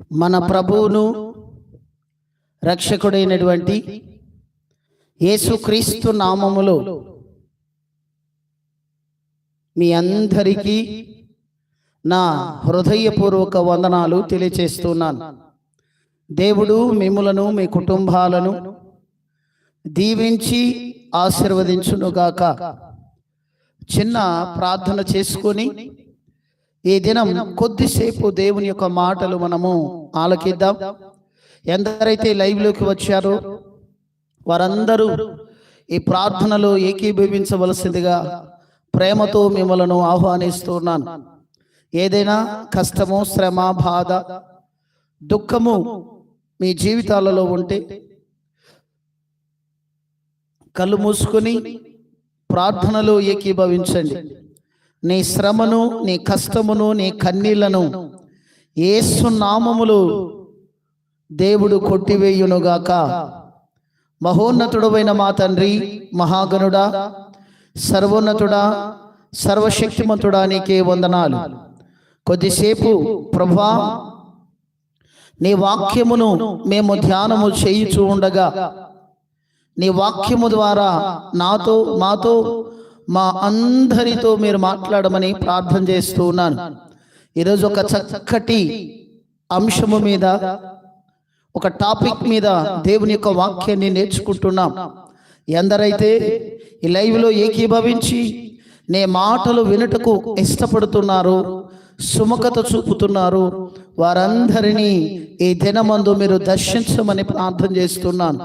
మన ప్రభువును రక్షకుడైనటువంటి యేసుక్రీస్తు నామములో మీ అందరికీ నా హృదయపూర్వక వందనాలు తెలియచేస్తున్నాను. దేవుడు మిమ్ములను మీ కుటుంబాలను దీవించి ఆశీర్వదించునుగాక. చిన్న ప్రార్థన చేసుకొని ఈ దినం కొద్దిసేపు దేవుని యొక్క మాటలు మనము ఆలకిద్దాం. ఎందరైతే లైవ్లోకి వచ్చారో వారందరూ ఈ ప్రార్థనలో ఏకీభవించవలసిందిగా ప్రేమతో మిమ్మలను ఆహ్వానిస్తున్నాను ఏదైనా కష్టము శ్రమ బాధ దుఃఖము మీ జీవితాలలో ఉంటే కళ్ళు మూసుకొని ప్రార్థనలో ఏకీభవించండి. నీ శ్రమను నీ కష్టమును నీ కన్నీళ్ళను ఏసు నామములు దేవుడు కొట్టివేయునుగాక. మహోన్నతుడవైన మా తండ్రి మహాగణుడా సర్వోన్నతుడా సర్వశక్తిమంతుడా నీకే వందనాలు. కొద్దిసేపు ప్రభా నీ వాక్యమును మేము ధ్యానము చేయుచూ ఉండగా నీ వాక్యము ద్వారా నాతో మాతో మా అందరితో మీరు మాట్లాడమని ప్రార్థన చేస్తూ ఉన్నాను. ఈరోజు ఒక చక్కటి అంశము మీద ఒక టాపిక్ మీద దేవుని యొక్క వాక్యాన్ని నేర్చుకుంటున్నాం. ఎందరైతే ఈ లైవ్లో ఏకీభవించి నే మాటలు వినుటకు ఇష్టపడుతున్నారు సుముఖత చూపుతున్నారు వారందరినీ ఈ దినమందు మీరు దర్శించమని ప్రార్థన చేస్తున్నాను.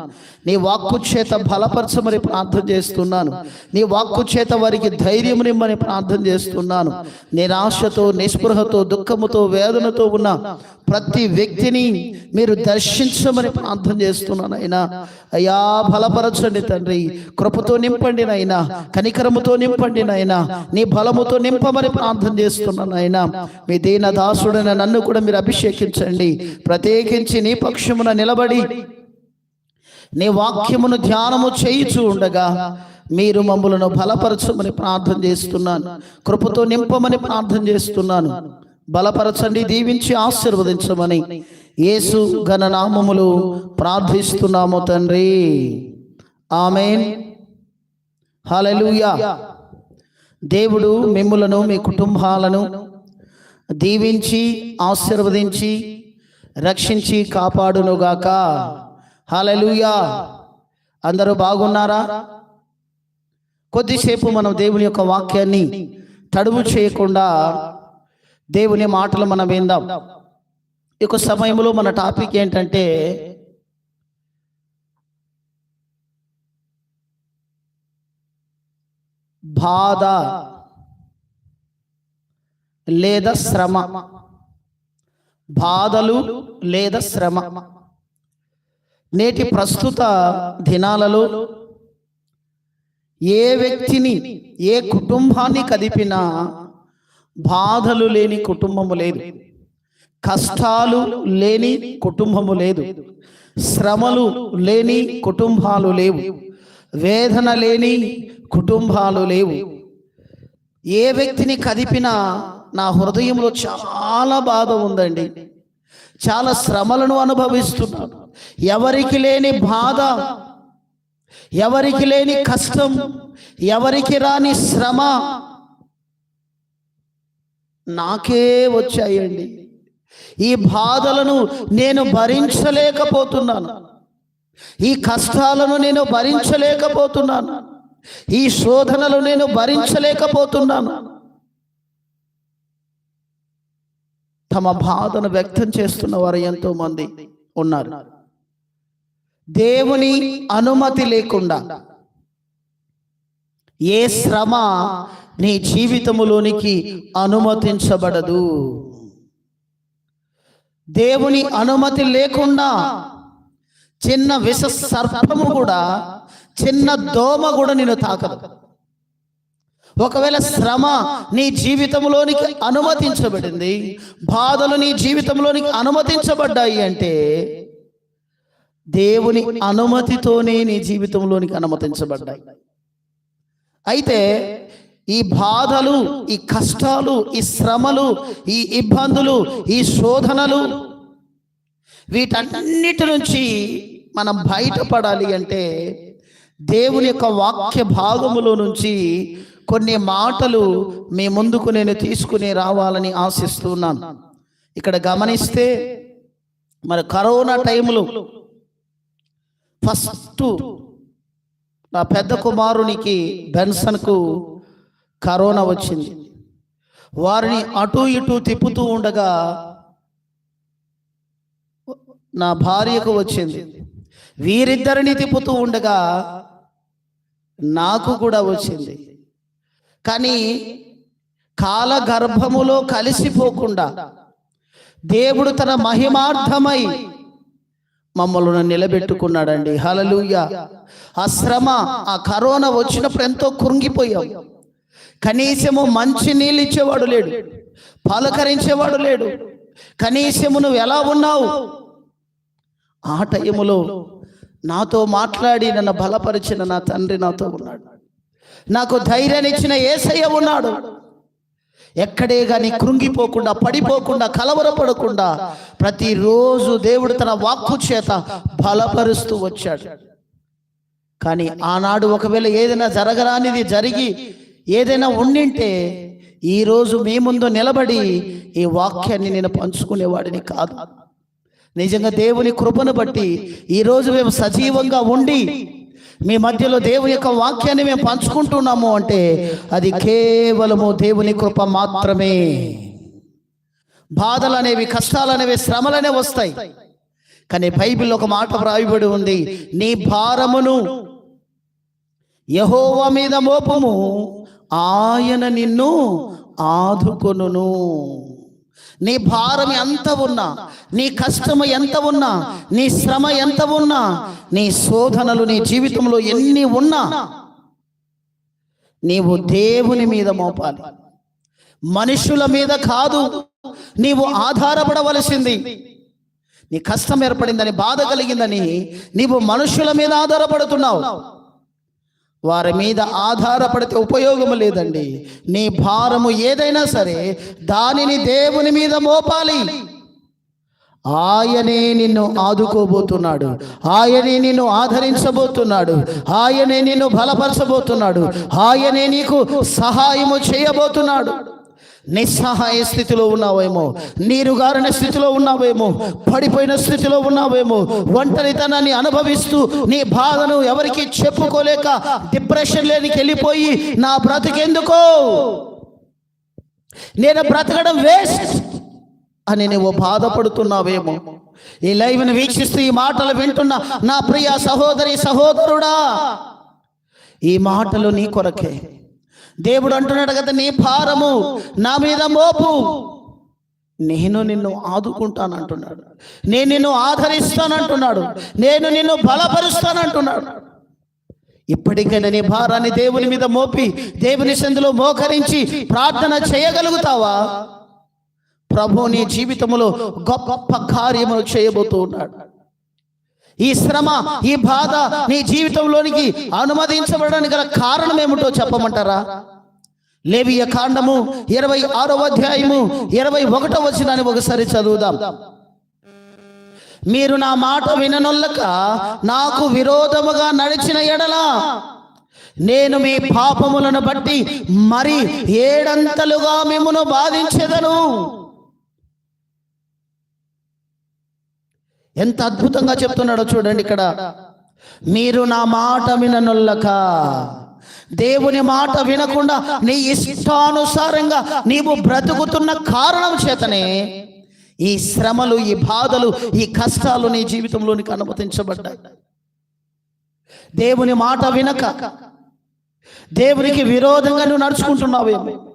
నీ వాక్కు చేత బలపరచమని ప్రార్థన చేస్తున్నాను. నీ వాక్కు చేత వారికి ధైర్యం నిమ్మని ప్రార్థన చేస్తున్నాను. నిరాశతో నిస్పృహతో దుఃఖముతో వేదనతో ఉన్న ప్రతి వ్యక్తిని మీరు దర్శించమని ప్రార్థన చేస్తున్నాను అయినా. అయ్యా బలపరచండి తండ్రి. కృపతో నింపండి నాయనా. కనికరముతో నింపండి నాయనా. నీ బలముతో నింపమని ప్రార్థన చేస్తున్నాను అయినా. మీ దీన దాసుడైన నన్ను కూడా మీరు అభిషేకించండి. ప్రత్యేకించి నీ పక్షమున నిలబడి నీ వాక్యమును ధ్యానము చేయుచూ ఉండగా మీరు మమ్మలను బలపరచమని ప్రార్థన చేస్తున్నాను. కృపతో నింపమని ప్రార్థన చేస్తున్నాను. బలపరచండి దీవించి ఆశీర్వదించమని యేసు ఘననామములు ప్రార్థిస్తున్నాము తండ్రి. ఆమెన్. హలలుయా దేవుడు మిమ్ములను మీ కుటుంబాలను దీవించి ఆశీర్వదించి రక్షించి కాపాడునుగాక. హల్లెలూయా. అందరూ బాగున్నారా? కొద్దిసేపు మనం దేవుని యొక్క వాక్యాన్ని తడుము చేయకుండా దేవుని మాటలు మనం విందాం. ఈ యొక్క సమయంలో మన టాపిక్ ఏంటంటే బాధ లేదా శ్రమ. బాధలు లేదా శ్రమ. నేటి ప్రస్తుత దినాలలో ఏ వ్యక్తిని ఏ కుటుంబాన్ని కదిపినా బాధలు లేని కుటుంబము లేదు. కష్టాలు లేని కుటుంబము లేదు. శ్రమలు లేని కుటుంబాలు లేవు. వేదన లేని కుటుంబాలు లేవు. ఏ వ్యక్తిని కదిపినా నా హృదయంలో చాలా బాధ ఉందండి. చాలా శ్రమలను అనుభవిస్తున్నాను. ఎవరికి లేని బాధ ఎవరికి లేని కష్టం ఎవరికి రాని శ్రమ నాకే వచ్చాయండి. ఈ బాధలను నేను భరించలేకపోతున్నాను. ఈ కష్టాలను నేను భరించలేకపోతున్నాను. ఈ శోధనలు నేను భరించలేకపోతున్నాను. తమ బాధను వ్యక్తం చేస్తున్న వారు ఎంతో మంది ఉన్నారు. దేవుని అనుమతి లేకుండా ఏ శ్రమ నీ జీవితములోనికి అనుమతించబడదు. దేవుని అనుమతి లేకుండా చిన్న విష సర్పము కూడా చిన్న దోమ కూడా నేను తాకదు. ఒకవేళ శ్రమ నీ జీవితంలోనికి అనుమతించబడింది బాధలు నీ జీవితంలోనికి అనుమతించబడ్డాయి అంటే దేవుని అనుమతితోనే నీ జీవితంలోనికి అనుమతించబడ్డాయి. అయితే ఈ బాధలు ఈ కష్టాలు ఈ శ్రమలు ఈ ఇబ్బందులు ఈ శోధనలు వీటన్నిటి నుంచి మనం బయటపడాలి అంటే దేవుని యొక్క వాక్య భాగములో నుంచి కొన్ని మాటలు మీ ముందుకు నేను తీసుకుని రావాలని ఆశిస్తున్నాను. ఇక్కడ గమనిస్తే మరి కరోనా టైంలో ఫస్ట్ నా పెద్ద కుమారునికి బెన్సన్కు కరోనా వచ్చింది. వారిని అటు ఇటు తిప్పుతూ ఉండగా నా భార్యకు వచ్చింది. వీరిద్దరిని తిప్పుతూ ఉండగా నాకు కూడా వచ్చింది. కానీ కాల గర్భములో కలిసిపోకుండా దేవుడు తన మహిమార్థమై మమ్మల్ని నిలబెట్టుకున్నాడండి. హలలుయ ఆ శ్రమ ఆ కరోనా వచ్చినప్పుడు ఎంతో కృంగిపోయాం. కనీసము మంచి నీళ్ళు ఇచ్చేవాడు లేడు. పలకరించేవాడు లేడు. కనీసము నువ్వు ఎలా ఉన్నావు? ఆ టైములో నాతో మాట్లాడి నన్ను బలపరిచిన నా తండ్రి నాతో ఉన్నాడు. నాకు ధైర్యాన్ని ఇచ్చిన ఏసయ్య ఉన్నాడు. ఎక్కడే కానీ కృంగిపోకుండా పడిపోకుండా కలవరపడకుండా ప్రతిరోజు దేవుడు తన వాక్కు చేత బలపరుస్తూ వచ్చాడు. కానీ ఆనాడు ఒకవేళ ఏదైనా జరగరానిది జరిగి ఏదైనా ఉండింటే ఈరోజు మీ ముందు నిలబడి ఈ వాక్యాన్ని నేను పంచుకునేవాడిని కాదు. నిజంగా దేవుని కృపను బట్టి ఈరోజు మేము సజీవంగా ఉండి మీ మధ్యలో దేవుని యొక్క వాక్యాన్ని మేము పంచుకుంటున్నాము అంటే అది కేవలము దేవుని కృప మాత్రమే. బాధలు అనేవి కష్టాలు అనేవి శ్రమలనే వస్తాయి. కానీ బైబిల్ ఒక మాట వ్రాయబడి ఉంది నీ భారమును యహోవ మీద మోపము ఆయన నిన్ను ఆదుకొనును. నీ భారం ఎంత ఉన్నా నీ కష్టము ఎంత ఉన్నా నీ శ్రమ ఎంత ఉన్నా నీ శోధనలు నీ జీవితంలో ఎన్ని ఉన్నా నీవు దేవుని మీద మోపాలి. మనుషుల మీద కాదు నీవు ఆధారపడవలసింది. నీ కష్టం ఏర్పడిందని బాధ కలిగిందని నీవు మనుషుల మీద ఆధారపడుతున్నావు. వారి మీద ఆధారపడితే ఉపయోగం లేదండి. నీ భారము ఏదైనా సరే దానిని దేవుని మీద మోపాలి. ఆయనే నిన్ను ఆదుకోబోతున్నాడు. ఆయనే నిన్ను ఆదరించబోతున్నాడు. ఆయనే నిన్ను బలపరచబోతున్నాడు. ఆయనే నీకు సహాయము చేయబోతున్నాడు. నిస్సహాయ స్థితిలో ఉన్నావేమో నీరుగారిన స్థితిలో ఉన్నావేమో పడిపోయిన స్థితిలో ఉన్నావేమో ఒంటరితనాన్ని అనుభవిస్తూ నీ బాధను ఎవరికి చెప్పుకోలేక డిప్రెషన్ లేనికి వెళ్ళిపోయి నా బ్రతికెందుకో? నేను బ్రతకడం వేస్ట్ అని నువ్వు బాధపడుతున్నావేమో. ఈ లైవ్ని వీక్షిస్తూ ఈ మాటలు వింటున్న నా ప్రియ సహోదరి సహోదరుడా ఈ మాటలు నీ కొరకే. దేవుడు అంటున్నాడు కదా నీ భారము నా మీద మోపు. నేను నిన్ను ఆదుకుంటాను అంటున్నాడు. నేను నిన్ను ఆదరిస్తానంటున్నాడు నేను నిన్ను బలపరుస్తానంటున్నాడు ఇప్పటికైనా నీ భారాన్ని దేవుని మీద మోపి దేవుని సందులో మోకరించి ప్రార్థన చేయగలుగుతావా? ప్రభు నీ జీవితంలో గొప్ప కార్యములు చేయబోతూ ఉన్నాడు. ఈ శ్రమ ఈ బాధ నీ జీవితంలోనికి అనుమతించబడడానికి గల కారణం ఏమిటో చెప్పమంటారా? లేవియ కాండము ఇరవై ఆరో అధ్యాయము ఇరవై ఒకటో వచ్చినాన్ని ఒకసారి చదువుదాం. మీరు నా మాట విననొల్లక నాకు విరోధముగా నడిచిన ఎడల నేను మీ పాపములను బట్టి మరి ఏడంతలుగా మిమ్మను బాధించెదను. ఎంత అద్భుతంగా చెప్తున్నాడో చూడండి ఇక్కడ. మీరు నా మాట విననొల్లక. దేవుని మాట వినకుండా నీ ఇష్టానుసారంగా నీవు బ్రతుకుతున్న కారణం చేతనే ఈ శ్రమలు ఈ బాధలు ఈ కష్టాలు నీ జీవితంలోనికి అనుమతించబడ్డాయి. దేవుని మాట వినక. దేవునికి విరోధంగా నువ్వు నడుచుకుంటున్నావేమో.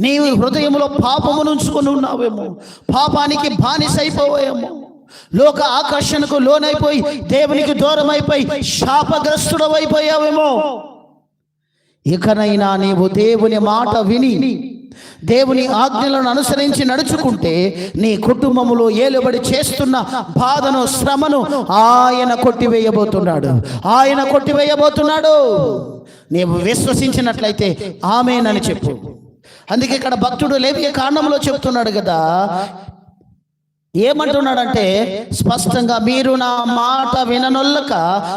నీవు హృదయంలో పాపము నుంచుకొని ఉన్నావేమో. పాపానికి బానిసైపోయామో లోక ఆకర్షణకు లోనైపోయి దేవునికి దూరమైపోయి శాపగ్రస్తుడవైపోయావేమో. ఇకనైనా నీవు దేవుని మాట విని దేవుని ఆజ్ఞలను అనుసరించి నడుచుకుంటే నీ కుటుంబములో ఏలుబడి చేస్తున్న బాధను శ్రమను ఆయన కొట్టివేయబోతున్నాడు. ఆయన కొట్టివేయబోతున్నాడు. నీవు విశ్వసించినట్లయితే ఆమెనని చెప్పు. అందుకే ఇక్కడ భక్తుడు లేవియ కాండంలో చెప్తున్నాడు కదా ఏమంటున్నాడంటే స్పష్టంగా మీరు నా మాట విననొల్లక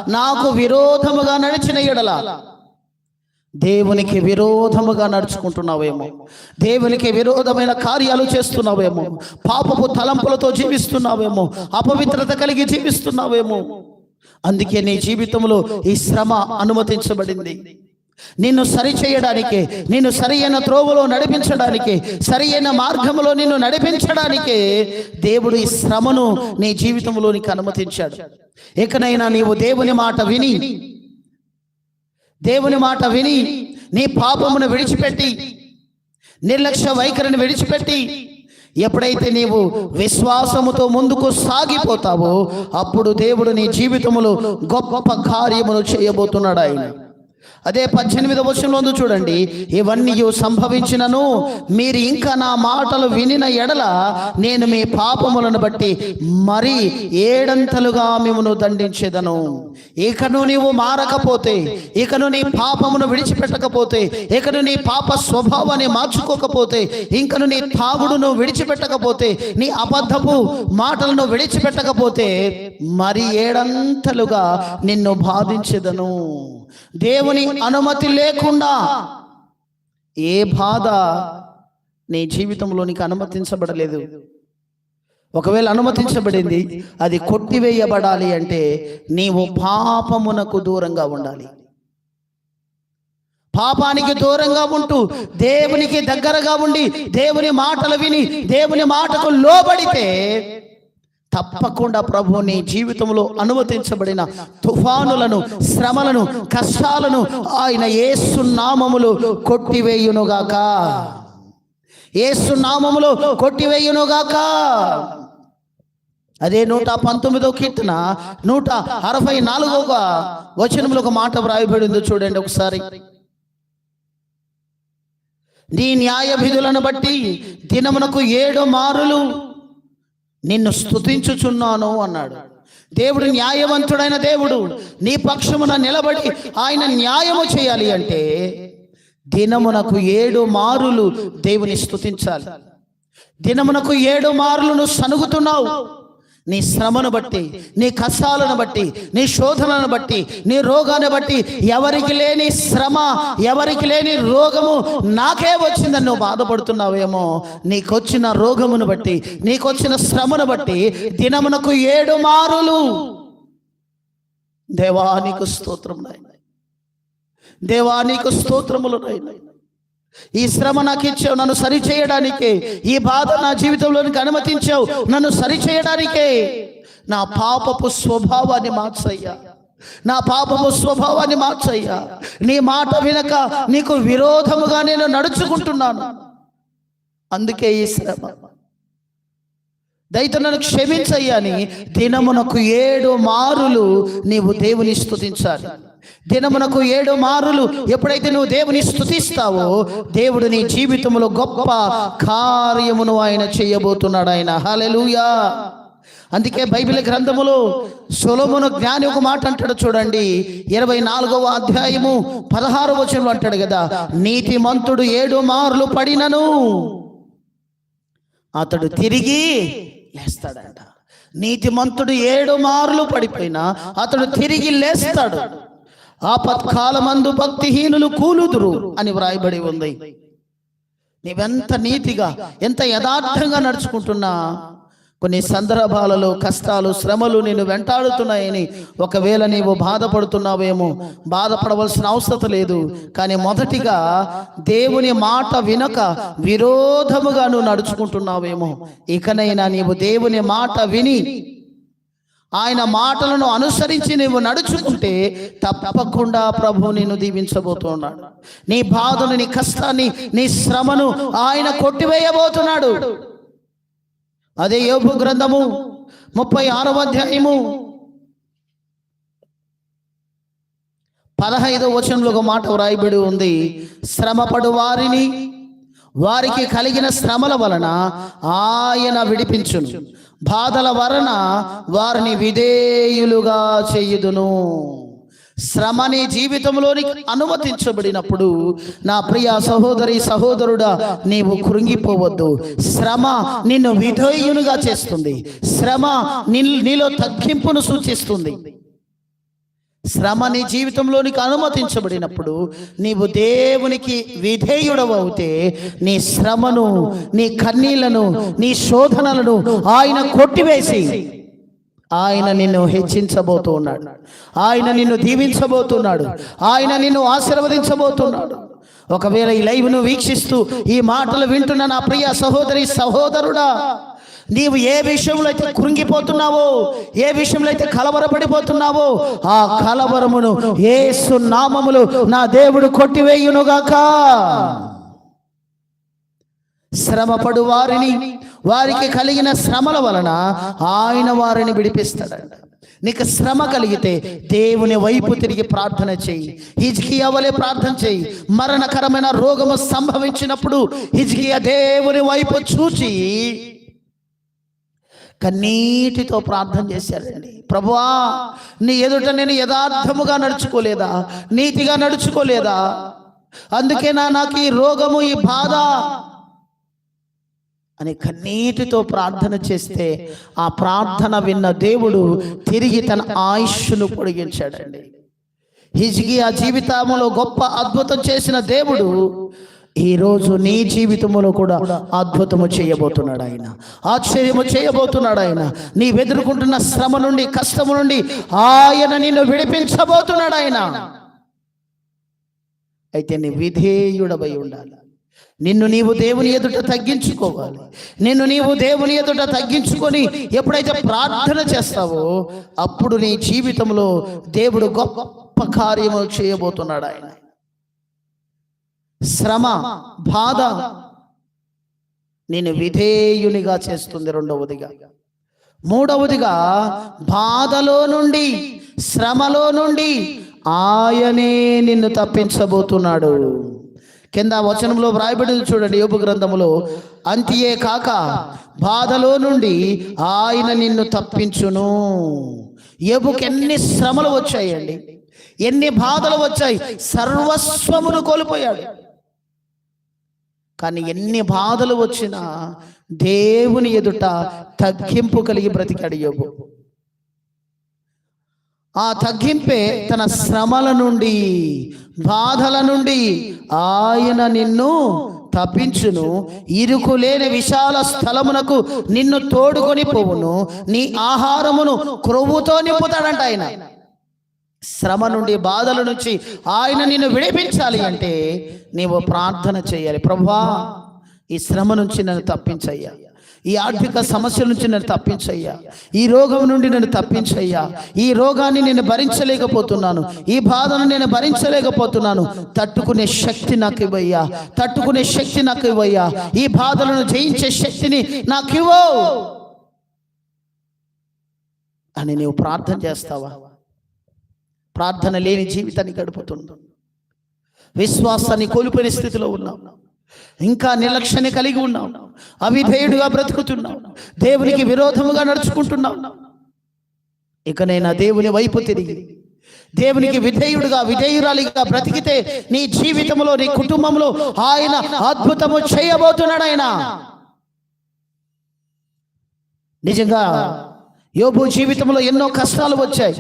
నాకు విరోధముగా నడిచిన ఎడల. దేవునికి విరోధముగా నడుచుకుంటున్నావేమో. దేవునికి విరోధమైన కార్యాలు చేస్తున్నావేమో. పాపపు తలంపులతో జీవిస్తున్నావేమో. అపవిత్రత కలిగి జీవిస్తున్నావేమో. అందుకే నీ జీవితంలో ఈ శ్రమ అనుమతించబడింది. నిన్ను సరి చేయడానికి నిన్ను సరి అయిన త్రోవలో నడిపించడానికి సరి అయిన మార్గంలో నిన్ను నడిపించడానికే దేవుడు ఈ శ్రమను నీ జీవితంలోనికి అనుమతించాడు. ఇకనైనా నీవు దేవుని మాట విని దేవుని మాట విని నీ పాపమును విడిచిపెట్టి నిర్లక్ష్య వైఖరిని విడిచిపెట్టి ఎప్పుడైతే నీవు విశ్వాసముతో ముందుకు సాగిపోతావో అప్పుడు దేవుడు నీ జీవితములో గొప్ప కార్యమును చేయబోతున్నాడు ఆయన. అదే పద్దెనిమిది వచనంలో చూడండి. ఇవన్నీ సంభవించినను మీరు ఇంకా నా మాటలు వినిన ఎడల నేను మీ పాపములను బట్టి మరి ఏడంతలుగా మిమ్మను దండించేదను. ఇకను నీవు మారకపోతే ఇకను నీ పాపమును విడిచిపెట్టకపోతే ఇకను నీ పాప స్వభావాన్ని మార్చుకోకపోతే ఇంకను నీ తాగుడును విడిచిపెట్టకపోతే నీ అబద్ధపు మాటలను విడిచిపెట్టకపోతే మరి ఏడంతలుగా నిన్ను బాధించెదను. దేవుని అనుమతి లేకుండా ఏ బాధ నీ జీవితంలోనికి అనుమతించబడలేదు? ఒకవేళ అనుమతించబడింది అది కొట్టివేయబడాలి అంటే నీవు పాపమునకు దూరంగా ఉండాలి. పాపానికి దూరంగా ఉంటూ దేవునికి దగ్గరగా ఉండి దేవుని మాటలు విని దేవుని మాటకు లోబడితే తప్పకుండా ప్రభు నీ జీవితంలో అనుమతించబడిన తుఫానులను శ్రమలను కష్టాలను ఆయన ఏసునామములు కొట్టివేయునుగాక. ఏసునామములో కొట్టివేయునుగాక. అదే నూట పంతొమ్మిదో కీర్తన నూట అరవై నాలుగవ వచనంలో ఒక మాట వ్రాయబడిందో చూడండి ఒకసారి. నీ న్యాయ విధులను బట్టి దినమునకు ఏడు మారులు నిన్ను స్తుతించుచున్నాను అన్నాడు. దేవుడు న్యాయవంతుడైన దేవుడు నీ పక్షమున నిలబడి ఆయన న్యాయము చేయాలి అంటే దినమునకు ఏడు మారులు దేవుని స్థుతించాలి దినమునకు ఏడు మారులను సనుగుతున్నావు. నీ శ్రమను బట్టి నీ కష్టాలను బట్టి నీ శోధనను బట్టి నీ రోగాన్ని బట్టి ఎవరికి లేని శ్రమ ఎవరికి లేని రోగము నాకే వచ్చిందని నువ్వు బాధపడుతున్నావేమో. నీకొచ్చిన రోగమును బట్టి నీకొచ్చిన శ్రమను బట్టి దినమునకు ఏడు మారులు. దేవానికి స్తోత్రం నాయన. దేవానికి స్తోత్రములు నాయన. ఈ శ్రమ నాకు ఇచ్చావు నన్ను సరి చేయడానికే. ఈ బాధ నా జీవితంలోనికి అనుమతించావు నన్ను సరి చేయడానికే. నా పాపపు స్వభావాన్ని మార్చయ్యా. నా పాపపు స్వభావాన్ని మార్చయ్యా. నీ మాట వినక నీకు విరోధముగా నేను నడుచుకుంటున్నాను. అందుకే ఈ శ్రమ. దయతో నన్ను క్షమించయ్యా అని దినమునకు ఏడు మారులు నీవు దేవుని స్థుతించాలి. దినమునకు ఏడు మారులు. ఎప్పుడైతే నువ్వు దేవుని స్తుతిస్తావో దేవుడు నీ జీవితంలో గొప్ప కార్యమును ఆయన చేయబోతున్నాడు ఆయన హలెలుయా అందుకే బైబిల్ గ్రంథములో సులమును జ్ఞాని ఒక మాట అంటాడు చూడండి. ఇరవై నాలుగవ అధ్యాయము పదహారు వచనంలో అంటాడు కదా నీతిమంతుడు ఏడు మార్లు పడినను అతడు తిరిగి లేస్తాడంట. నీతిమంతుడు ఏడు మార్లు పడిపోయినా అతడు తిరిగి లేస్తాడు. ఆపత్కాలమందు భక్తిహీనులు కూలుదురు అని వ్రాయబడి ఉంది. నీవెంత నీతిగా ఎంత యథార్థంగా నడుచుకుంటున్నా కొన్ని సందర్భాలలో కష్టాలు శ్రమలు నిన్ను వెంటాడుతున్నాయని ఒకవేళ నీవు బాధపడుతున్నావేమో బాధపడవలసిన అవసరం లేదు. కానీ మొదటిగా దేవుని మాట వినక విరోధముగా నువ్వు నడుచుకుంటున్నావేమో ఇకనైనా నీవు దేవుని మాట విని ఆయన మాటలను అనుసరించి నీవు నడుచుకుంటే తప్పకుండా ప్రభు నిన్ను దీవించబోతున్నాడు. నీ బాధను నీ కష్టాన్ని నీ శ్రమను ఆయన కొట్టివేయబోతున్నాడు. అదే యోగు గ్రంథము ముప్పై ఆరవ అధ్యాయము పదహైదు వచనంలో ఒక మాట వ్రాయబడి ఉంది. శ్రమపడు వారిని వారికి కలిగిన శ్రమల వలన ఆయన విడిపించును. బాధల వలన వారిని విధేయులుగా చేయుదును. శ్రమ నీ జీవితంలోనికి అనుమతించబడినప్పుడు నా ప్రియ సహోదరి సహోదరుడా నీవు కృంగిపోవద్దు. శ్రమ నిన్ను విధేయునిగా చేస్తుంది. శ్రమ నీలో తగ్గింపును సూచిస్తుంది. శ్రమ నీ జీవితంలోనికి అనుమతించబడినప్పుడు నీవు దేవునికి విధేయుడవవుతే నీ శ్రమను నీ కన్నీళ్ళను నీ శోధనలను ఆయన కొట్టివేసి ఆయన నిన్ను హెచ్చించబోతూ ఉన్నాడు ఆయన నిన్ను దీవించబోతున్నాడు. ఆయన నిన్ను ఆశీర్వదించబోతున్నాడు. ఒకవేళ ఈ లైవ్ను వీక్షిస్తూ ఈ మాటలు వింటున్న నా ప్రియ సహోదరి సహోదరుడా నీవు ఏ విషయంలో అయితే కృంగిపోతున్నావో ఏ విషయంలో అయితే కలవరపడిపోతున్నావో ఆ కలవరమును ఏసు నామములు నా దేవుడు కొట్టివేయునుగాక. శ్రమపడు వారిని వారికి కలిగిన శ్రమల వలన ఆయన వారిని విడిపిస్తాడంట. నీకు శ్రమ కలిగితే దేవుని వైపు తిరిగి ప్రార్థన చేయి. హిజ్కియా వలె ప్రార్థన చేయి. మరణకరమైన రోగము సంభవించినప్పుడు హిజ్కియా దేవుని వైపు చూచి కన్నీటితో ప్రార్థన చేశారండి. ప్రభువా నీ ఎదుట నేను యథార్థముగా నడుచుకోలేదా? నీతిగా నడుచుకోలేదా? అందుకే నా నాకు ఈ రోగము ఈ బాధ అని కన్నీటితో ప్రార్థన చేస్తే ఆ ప్రార్థన విన్న దేవుడు తిరిగి తన ఆయుష్ను పొడిగించాడండి. హిజ్గి ఆ జీవితంలో గొప్ప అద్భుతం చేసిన దేవుడు ఈరోజు నీ జీవితంలో కూడా అద్భుతము చేయబోతున్నాడు ఆయన. ఆశ్చర్యము చేయబోతున్నాడు ఆయన. నీ ఎదుర్కొంటున్న శ్రమ నుండి కష్టము నుండి ఆయన నిన్ను విడిపించబోతున్నాడు ఆయన. అయితే నీ విధేయుడవై ఉండాలి. నిన్ను నీవు దేవుని ఎదుట తగ్గించుకోవాలి. నిన్ను నీవు దేవుని ఎదుట తగ్గించుకొని ఎప్పుడైతే ప్రార్థన చేస్తావో అప్పుడు నీ జీవితంలో దేవుడు గొప్ప కార్యము చేయబోతున్నాడు ఆయన. శ్రమ బాధ నేను విధేయునిగా చేస్తుంది రెండవదిగా. మూడవదిగా బాధలో నుండి శ్రమలో నుండి ఆయనే నిన్ను తప్పించబోతున్నాడు. కింద వచనంలో వ్రాయబడింది చూడండి యోపు గ్రంథములో అంతియే కాక బాధలో నుండి ఆయన నిన్ను తప్పించును. ఏబుకి ఎన్ని శ్రమలు వచ్చాయండి. ఎన్ని బాధలు వచ్చాయి. సర్వస్వమును కోల్పోయాడు. కానీ ఎన్ని బాధలు వచ్చినా దేవుని ఎదుట తగ్గింపు కలిగి బ్రతికాడు యోబు. ఆ తగ్గింపే తన శ్రమల నుండి బాధల నుండి ఆయన నిన్ను తప్పించును. ఇరుకు లేని విశాల స్థలమునకు నిన్ను తోడుకొని పోవును. నీ ఆహారమును క్రొవ్వుతో నింపుతాడంట ఆయన. శ్రమ నుండి బాధల నుంచి ఆయన నిన్ను విడిపించాలి అంటే నీవు ప్రార్థన చేయాలి. ప్రభా ఈ శ్రమ నుంచి నన్ను తప్పించయ్యా. ఈ ఆర్థిక సమస్యల నుంచి నన్ను తప్పించయ్యా. ఈ రోగం నుండి నన్ను తప్పించయ్యా. ఈ రోగాన్ని నేను భరించలేకపోతున్నాను. ఈ బాధను నేను భరించలేకపోతున్నాను. తట్టుకునే శక్తి నాకు ఇవ్వయ్యా. తట్టుకునే శక్తి నాకు ఇవ్వయ్యా. ఈ బాధలను జయించే శక్తిని నాకు ఇవ్వవు అని నీవు ప్రార్థన చేస్తావా? ప్రార్థన లేని జీవితాన్ని గడుపుతుంది విశ్వాసాన్ని కోల్పోయిన స్థితిలో ఉన్నాం. ఇంకా నిర్లక్ష్యాన్ని కలిగి ఉన్నాం. అవిధేయుడుగా బ్రతుకుతున్నాం. దేవునికి విరోధముగా నడుచుకుంటున్నాం. ఇకనైనా దేవుని వైపు తిరిగి దేవునికి విధేయుడుగా విధేయురాలిగా బ్రతికితే నీ జీవితంలో నీ కుటుంబంలో ఆయన అద్భుతము చేయబోతున్నాడు ఆయన. నిజంగా యోబు జీవితంలో ఎన్నో కష్టాలు వచ్చాయి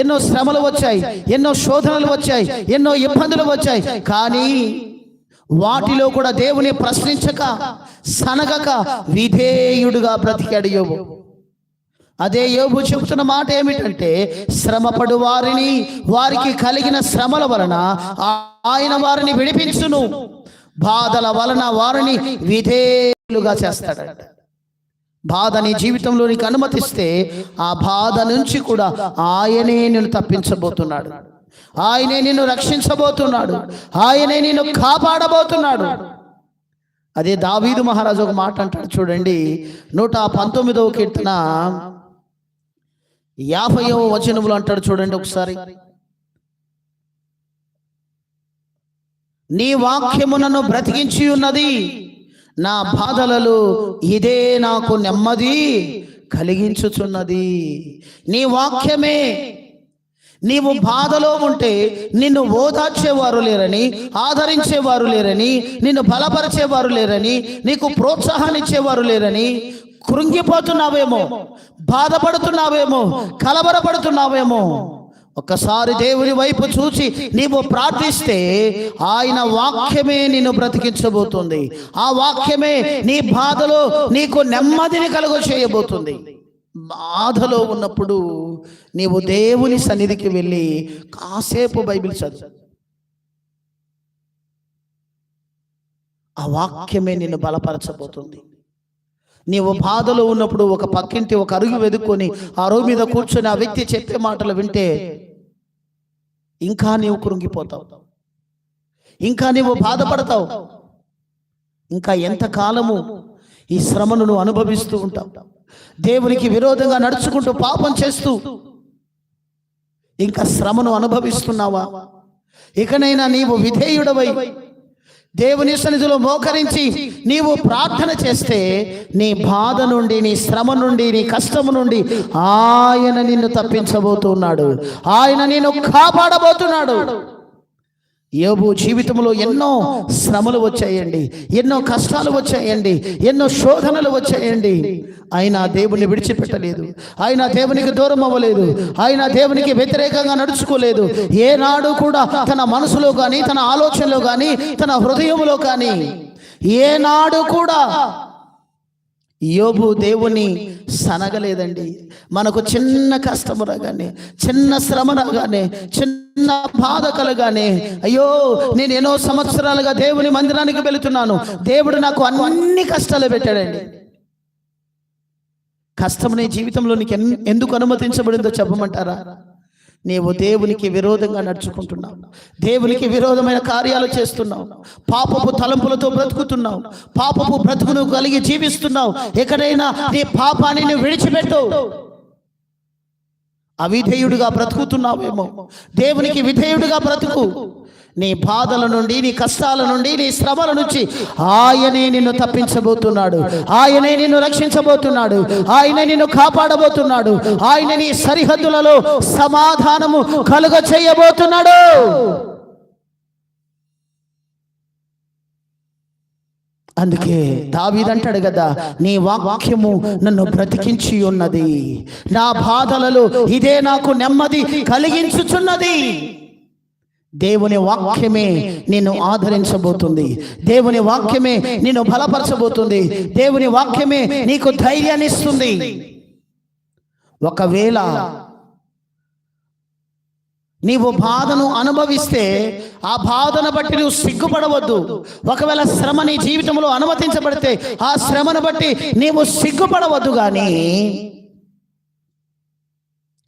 ఎన్నో శ్రమలు వచ్చాయి ఎన్నో శోధనలు వచ్చాయి ఎన్నో ఇబ్బందులు వచ్చాయి. కానీ వాటిలో కూడా దేవుని ప్రశ్నించక సనగక విధేయుడుగా బ్రతికాడు యోబు. అదే యోబు చెబుతున్న మాట ఏమిటంటే శ్రమపడు వారిని వారికి కలిగిన శ్రమల వలన ఆయన వారిని విడిపించును. బాధల వలన వారిని విధేయులుగా చేస్తాడంట. బాధ నీ జీవితంలో నీకు అనుమతిస్తే ఆ బాధ నుంచి కూడా ఆయనే నిన్ను తప్పించబోతున్నాడు. ఆయనే నిన్ను రక్షించబోతున్నాడు. ఆయనే నిన్ను కాపాడబోతున్నాడు. అదే దావీదు మహారాజు ఒక మాట అంటాడు చూడండి. నూట పంతొమ్మిదవ కీర్తన. యాభైవ వచనములు అంటాడు చూడండి ఒకసారి. నీ వాక్యము నన్ను బ్రతికించి ఉన్నది. నా బాధలలో ఇదే నాకు నెమ్మది కలిగించుచున్నది. నీ వాక్యమే నీవు బాధలో ఉంటే నిన్ను ఓదార్చేవారు లేరని ఆదరించేవారు లేరని నిన్ను బలపరిచేవారు లేరని నీకు ప్రోత్సాహాన్ని ఇచ్చేవారు లేరని కృంగిపోతున్నావేమో బాధపడుతున్నావేమో కలవరపడుతున్నావేమో. ఒక్కసారి దేవుని వైపు చూసి నీవు ప్రార్థిస్తే ఆయన వాక్యమే నిన్ను బ్రతికించబోతుంది. ఆ వాక్యమే నీ బాధలో నీకు నెమ్మదిని కలుగ చేయబోతుంది. బాధలో ఉన్నప్పుడు నీవు దేవుని సన్నిధికి వెళ్ళి కాసేపు బైబిల్ చదువు. ఆ వాక్యమే నిన్ను బలపరచబోతుంది. నీవు బాధలో ఉన్నప్పుడు ఒక పక్కింటి ఒక అరుగు వెదుక్కొని ఆ అరుగు మీద కూర్చొని ఆ వ్యక్తి చెప్పే మాటలు వింటే ఇంకా నీవు కృంగిపోతావు. ఇంకా నీవు బాధపడతావు. ఇంకా ఎంతకాలము ఈ శ్రమను నువ్వు అనుభవిస్తూ ఉంటావు. దేవునికి విరోధంగా నడుచుకుంటూ పాపం చేస్తూ ఇంకా శ్రమను అనుభవిస్తున్నావా? ఇకనైనా నీవు విధేయుడవై దేవుని సన్నిధిలో మోకరించి నీవు ప్రార్థన చేస్తే నీ బాధ నుండి నీ శ్రమ నుండి నీ కష్టము నుండి ఆయన నిన్ను తప్పించబోతున్నాడు. ఆయన నిన్ను కాపాడబోతున్నాడు. యోబు జీవితంలో ఎన్నో శ్రమలు వచ్చాయండి. ఎన్నో కష్టాలు వచ్చాయండి. ఎన్నో శోధనలు వచ్చాయండి. ఆయన దేవుని విడిచిపెట్టలేదు. ఆయన దేవునికి దూరం అవ్వలేదు. ఆయన దేవునికి వ్యతిరేకంగా నడుచుకోలేదు. ఏనాడు కూడా తన మనసులో కానీ తన ఆలోచనలో కానీ తన హృదయంలో కానీ ఏనాడు కూడా యోబు దేవుని సనగలేదండి. మనకు చిన్న కష్టము రాగానే చిన్న శ్రమ రాగానే చిన్న బాధ కలగానే అయ్యో నేను ఎన్నో సంవత్సరాలుగా దేవుని మందిరానికి వెళుతున్నాను. దేవుడు నాకు అన్ని కష్టాలు పెట్టాడండి. కష్టం నీ జీవితంలో నీకు ఎందుకు అనుమతించబడిందో చెప్పమంటారా? నీవు దేవునికి విరోధంగా నడుచుకుంటున్నావు. దేవునికి విరోధమైన కార్యాలు చేస్తున్నావు. పాపపు తలంపులతో బ్రతుకుతున్నావు. పాపపు బ్రతుకును కలిగి జీవిస్తున్నావు. ఎక్కడైనా నీ పాపాన్ని నువ్వు విడిచిపెట్టు అవిధేయుడిగా బ్రతుకుతున్నావేమో. దేవునికి విధేయుడిగా బ్రతుకు. నీ బాధల నుండి నీ కష్టాల నుండి నీ శ్రమల నుంచి ఆయనే నిన్ను తప్పించబోతున్నాడు. ఆయనే నిన్ను రక్షించబోతున్నాడు. ఆయన నిన్ను కాపాడబోతున్నాడు. ఆయన నీ సరిహద్దులలో సమాధానము కలుగ చేయబోతున్నాడు అందుకే దావీదంటాడు కదా నీ వాక్యము నన్ను బ్రతికించి ఉన్నది. నా బాధలలో ఇదే నాకు నెమ్మది కలిగించుచున్నది. దేవుని వాక్యమే నిన్ను ఆదరించబోతుంది. దేవుని వాక్యమే నిన్ను బలపరచబోతుంది. దేవుని వాక్యమే నీకు ధైర్యాన్ని ఇస్తుంది. ఒకవేళ నీవు బాధను అనుభవిస్తే ఆ బాధను బట్టి నువ్వు సిగ్గుపడవద్దు. ఒకవేళ శ్రమ నీ జీవితంలో అనుమతించబడితే ఆ శ్రమను బట్టి నీవు సిగ్గుపడవద్దు కానీ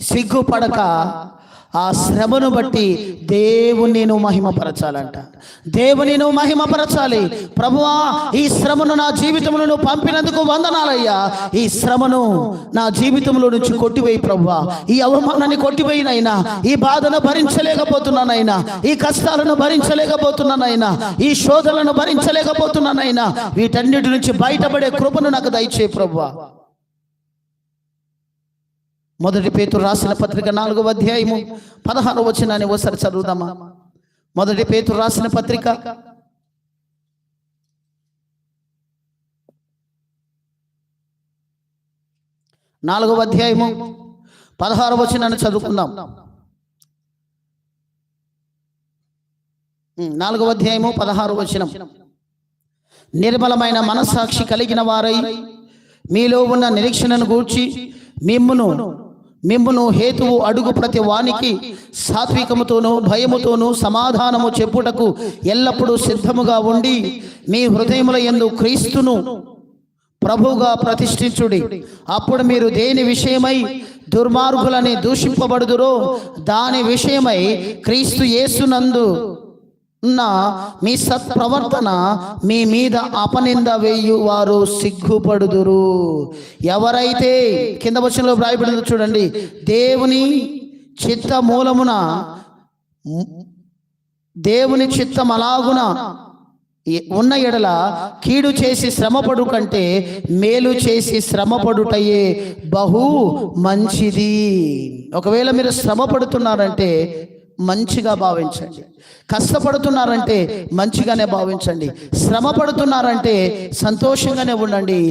సిగ్గుపడక ఆ శ్రమను బట్టి దేవుని నువ్వు మహిమపరచాలంట. దేవుని నువ్వు మహిమపరచాలి. ప్రభువా ఈ శ్రమను నా జీవితంలో నువ్వు పంపినందుకు వందనాలయ్యా. ఈ శ్రమను నా జీవితంలో నుంచి కొట్టివేయి ప్రభువా. ఈ అవమానాన్ని కొట్టివేయినైనా ఈ బాధను భరించలేకపోతున్నానైనా ఈ కష్టాలను భరించలేకపోతున్నానైనా ఈ శోధనలను భరించలేకపోతున్నానైనా వీటన్నిటి నుంచి బయటపడే కృపను నాకు దయచేయి ప్రభువా. మొదటి పేతురు రాసిన పత్రిక నాలుగవ అధ్యాయము పదహారు వచనాన్ని ఒకసారి చదువుదామా? మొదటి పేతురు రాసిన పత్రిక. నాలుగవ అధ్యాయము పదహారు వచనాన్ని చదువుకుందాం. నాలుగవ అధ్యాయము పదహారు వచనం. నిర్మలమైన మనస్సాక్షి కలిగిన వారై మీలో ఉన్న నిరీక్షణను గూర్చి మిమ్మును మిమ్మును హేతువు అడుగు ప్రతి వానికి సాత్వికముతోనూ భయముతోనూ సమాధానము చెప్పుటకు ఎల్లప్పుడూ సిద్ధముగా ఉండి మీ హృదయముల యందు క్రీస్తును ప్రభువుగా ప్రతిష్ఠించుడి. అప్పుడు మీరు దేని విషయమై దుర్మార్గులని దూషింపబడుదురో దాని విషయమై క్రీస్తు యేసునందు ఉన్న మీ సత్ప్రవర్తన మీ మీద అపనింద వేయు వారు సిగ్గుపడుదురు. ఎవరైతే కింద వచనంలో వ్రాయబడింది చూడండి. దేవుని చిత్త మూలమున దేవుని చిత్తం అలాగున ఉన్న ఎడల కీడు చేసి శ్రమపడు కంటే మేలు చేసి శ్రమపడుటయే బహు మంచిది. ఒకవేళ మీరు శ్రమ పడుతున్నారంటే మంచిగా భావించండి. కష్టపడుతున్నారంటే మంచిగానే భావించండి. శ్రమ పడుతున్నారంటే సంతోషంగానే ఉండండి.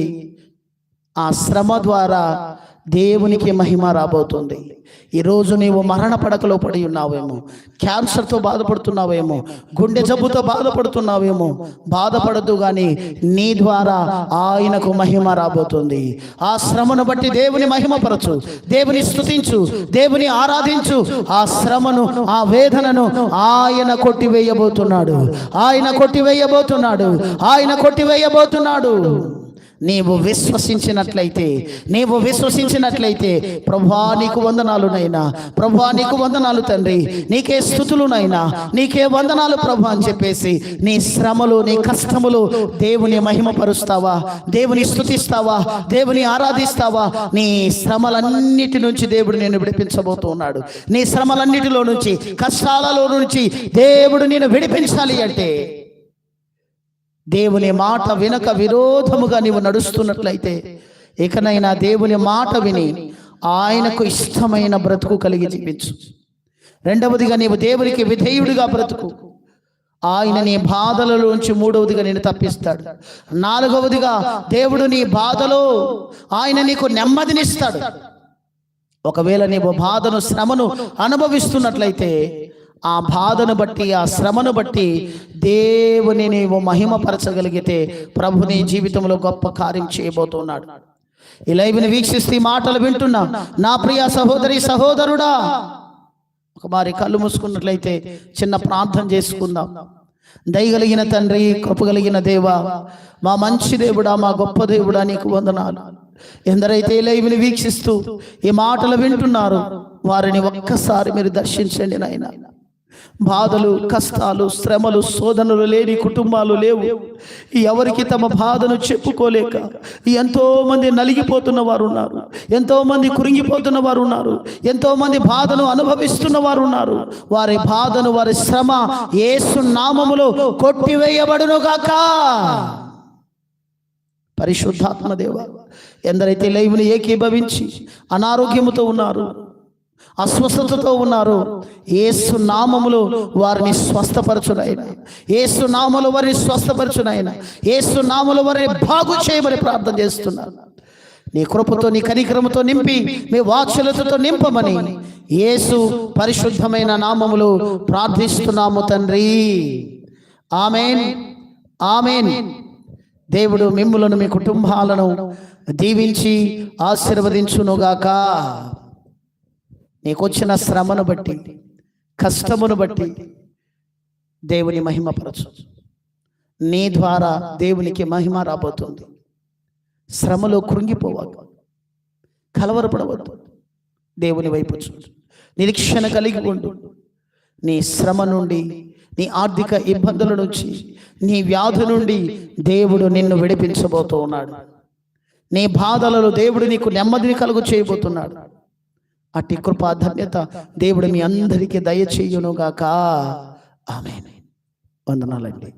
ఆ శ్రమ ద్వారా దేవునికి మహిమ రాబోతుంది. ఈరోజు నీవు మరణ పడకలో పడి ఉన్నావేమో క్యాన్సర్తో బాధపడుతున్నావేమో గుండె జబ్బుతో బాధపడుతున్నావేమో బాధపడద్దు కానీ నీ ద్వారా ఆయనకు మహిమ రాబోతుంది. ఆ శ్రమను బట్టి దేవుని మహిమపరచు దేవుని స్థుతించు దేవుని ఆరాధించు. ఆ శ్రమను ఆ వేదనను ఆయన కొట్టివేయబోతున్నాడు. ఆయన కొట్టివేయబోతున్నాడు. ఆయన కొట్టివేయబోతున్నాడు. నీవు విశ్వసించినట్లయితే నీవు విశ్వసించినట్లయితే ప్రభా నీకు వందనాలు నైనా ప్రభా నీకు వందనాలు తండ్రి నీకే స్థుతులు నైనా నీకే వందనాలు ప్రభా అని చెప్పేసి నీ శ్రమలు నీ కష్టములు దేవుని మహిమపరుస్తావా దేవుని స్థుతిస్తావా దేవుని ఆరాధిస్తావా? నీ శ్రమలన్నిటి నుంచి దేవుడు నేను విడిపించబోతున్నాడు. నీ శ్రమలన్నిటిలో నుంచి కష్టాలలో నుంచి దేవుడు నేను విడిపించాలి అంటే దేవుని మాట వినక విరోధముగా నీవు నడుస్తున్నట్లయితే ఇకనైనా దేవుని మాట విని ఆయనకు ఇష్టమైన బ్రతుకు కలిగి జీవించు. రెండవదిగా నీవు దేవునికి విధేయుడిగా బ్రతుకు. ఆయన నీ బాధలలోంచి మూడవదిగా నేను తప్పిస్తాడు. నాలుగవదిగా దేవుడు నీ బాధలో ఆయన నీకు నెమ్మదినిస్తాడు. ఒకవేళ నీవు బాధను శ్రమను అనుభవిస్తున్నట్లయితే ఆ బాధను బట్టి ఆ శ్రమను బట్టి దేవుని నీవు మహిమపరచగలిగితే ప్రభు నీ జీవితంలో గొప్ప కార్యం చేయబోతున్నాడు. ఈ లైవ్ని వీక్షిస్తూ ఈ మాటలు వింటున్నా. నా ప్రియ సహోదరి సహోదరుడా ఒక మారి కళ్ళు మూసుకున్నట్లయితే చిన్న ప్రార్థన చేసుకుందాం. దయగలిగిన తండ్రి కృపగలిగిన దేవా మా మంచి దేవుడా మా గొప్ప దేవుడా నీకు వందనాలు. ఎందరైతే లైవ్ని వీక్షిస్తూ ఈ మాటలు వింటున్నారు వారిని ఒక్కసారి మీరు దర్శించండి నాయన. బాధలు కష్టాలు శ్రమలు శోధనలు లేని కుటుంబాలు లేవు. ఎవరికి తమ బాధను చెప్పుకోలేక ఎంతో మంది నలిగిపోతున్న వారు ఉన్నారు. ఎంతో మంది కురింగిపోతున్న వారు ఉన్నారు. ఎంతో మంది బాధను అనుభవిస్తున్న వారు ఉన్నారు. వారి బాధను వారి శ్రమ యేసు నామములో కొట్టివేయబడును గాక. పరిశుద్ధాత్మ దేవ ఎందరైతే లైవ్ని ఏకీభవించి అనారోగ్యముతో ఉన్నారు. అస్వస్థతతో ఉన్నారు. ఏసు నామములు వారిని స్వస్థపరచునైనా. ఏసు నామలు వారిని స్వస్థపరచునైనా. ఏసు నామలు వారిని బాగు చేయమని ప్రార్థన చేస్తున్నారు. నీ కృపతో నీ కనికరముతో నింపి మీ వాత్సలతతో నింపమని యేసు పరిశుద్ధమైన నామములు ప్రార్థిస్తున్నాము తండ్రి. ఆమెన్. ఆమెన్. దేవుడు మిమ్ములను మీ కుటుంబాలను దీవించి ఆశీర్వదించునుగాక. నీకొచ్చిన శ్రమను బట్టి కష్టమును బట్టి దేవుని మహిమపరచు నీ ద్వారా దేవునికి మహిమ రాబోతుంది. శ్రమలో కృంగిపోవద్దు కలవరపడవద్దు. దేవుని వైపు చూడు. నిరీక్షణ కలిగి ఉండు. నీ శ్రమ నుండి నీ ఆర్థిక ఇబ్బందుల నుంచి నీ వ్యాధి నుండి దేవుడు నిన్ను విడిపించబోతూ ఉన్నాడు నీ బాధలలో దేవుడు నీకు నెమ్మదిని కలుగు చేయబోతున్నాడు అట్టి కృపాధన్యత దేవుడు మీ అందరికీ దయచేయునుగాక ఆమె వందనాలండి.